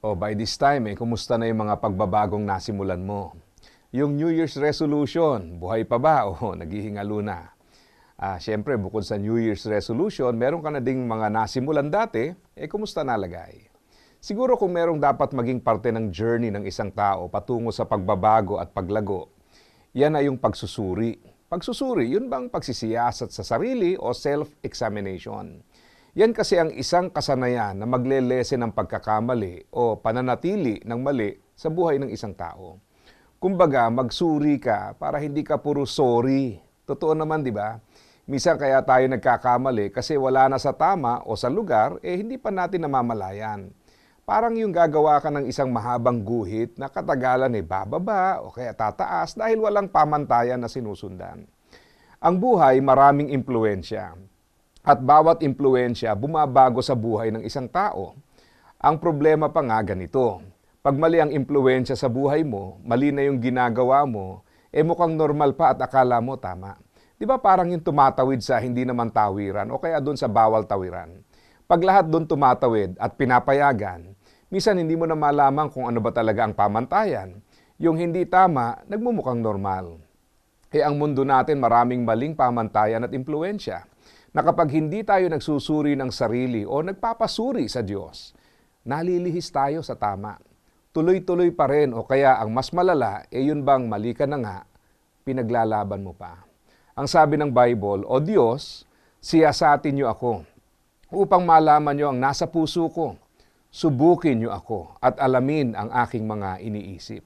O by this time, eh, kumusta na yung mga pagbabagong nasimulan mo? Yung New Year's resolution, buhay pa ba o naghihingalo na? Ah, Siyempre, bukod sa New Year's resolution, meron ka na ding mga nasimulan dati, eh kumusta nalagay? Siguro kung merong dapat maging parte ng journey ng isang tao patungo sa pagbabago at paglago, yan ay yung pagsusuri. Pagsusuri, yun bang pagsisiyasat sa sarili o self-examination? Yan kasi ang isang kasanayan na maglelese ng pagkakamali o pananatili ng mali sa buhay ng isang tao. Kumbaga, magsuri ka para hindi ka puro sorry. Totoo naman, di ba? Minsan kaya tayo nagkakamali kasi wala na sa tama o sa lugar, eh hindi pa natin namamalayan. Parang yung gagawa ka ng isang mahabang guhit na katagalan eh bababa o kaya tataas dahil walang pamantayan na sinusundan. Ang buhay maraming impluensya. At bawat impluensya bumabago sa buhay ng isang tao. Ang problema pa nga ganito. Pag mali ang impluensya sa buhay mo, mali na yung ginagawa mo, eh mukhang normal pa at akala mo tama. Di ba parang yung tumatawid sa hindi naman tawiran o kaya doon sa bawal tawiran? Pag lahat doon tumatawid at pinapayagan, minsan hindi mo na malaman kung ano ba talaga ang pamantayan. Yung hindi tama, nagmumukhang normal. Eh ang mundo natin maraming maling pamantayan at impluensya na kapag hindi tayo nagsusuri ng sarili o nagpapasuri sa Diyos, nalilihis tayo sa tama. Tuloy-tuloy pa rin o kaya ang mas malala, eh yun bang mali ka na nga, pinaglalaban mo pa. Ang sabi ng Bible, O Diyos, siyasatin niyo ako upang malaman niyo ang nasa puso ko. Subukin niyo ako at alamin ang aking mga iniisip.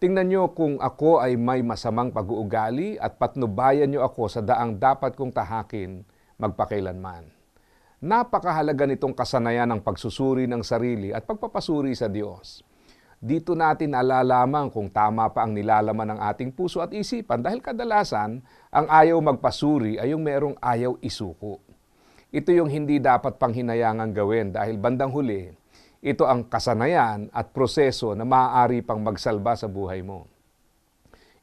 Tingnan niyo kung ako ay may masamang pag-uugali at patnubayan niyo ako sa daang dapat kong tahakin magpakailanman. Napakahalaga nitong kasanayan ng pagsusuri ng sarili at pagpapasuri sa Diyos. Dito natin alalaman kung tama pa ang nilalaman ng ating puso at isipan dahil kadalasan ang ayaw magpasuri ay yung merong ayaw isuko. Ito yung hindi dapat panghinayangan gawin dahil bandang huli, ito ang kasanayan at proseso na maaari pang magsalba sa buhay mo.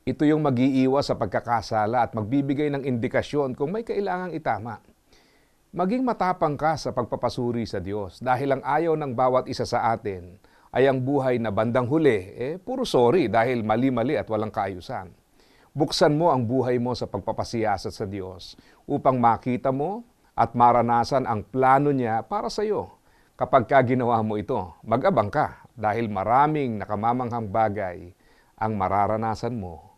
Ito yung mag-iiwas sa pagkakasala at magbibigay ng indikasyon kung may kailangang itama. Maging matapang ka sa pagpapasuri sa Diyos dahil ang ayaw ng bawat isa sa atin ay ang buhay na bandang huli, eh puro sorry dahil mali-mali at walang kaayusan. Buksan mo ang buhay mo sa pagpapasiyasat sa Diyos upang makita mo at maranasan ang plano niya para sa iyo. Kapag ka ginawa mo ito, mag-abang ka dahil maraming nakamamanghang bagay ang mararanasan mo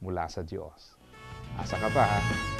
mula sa Diyos. Asa ka pa ha?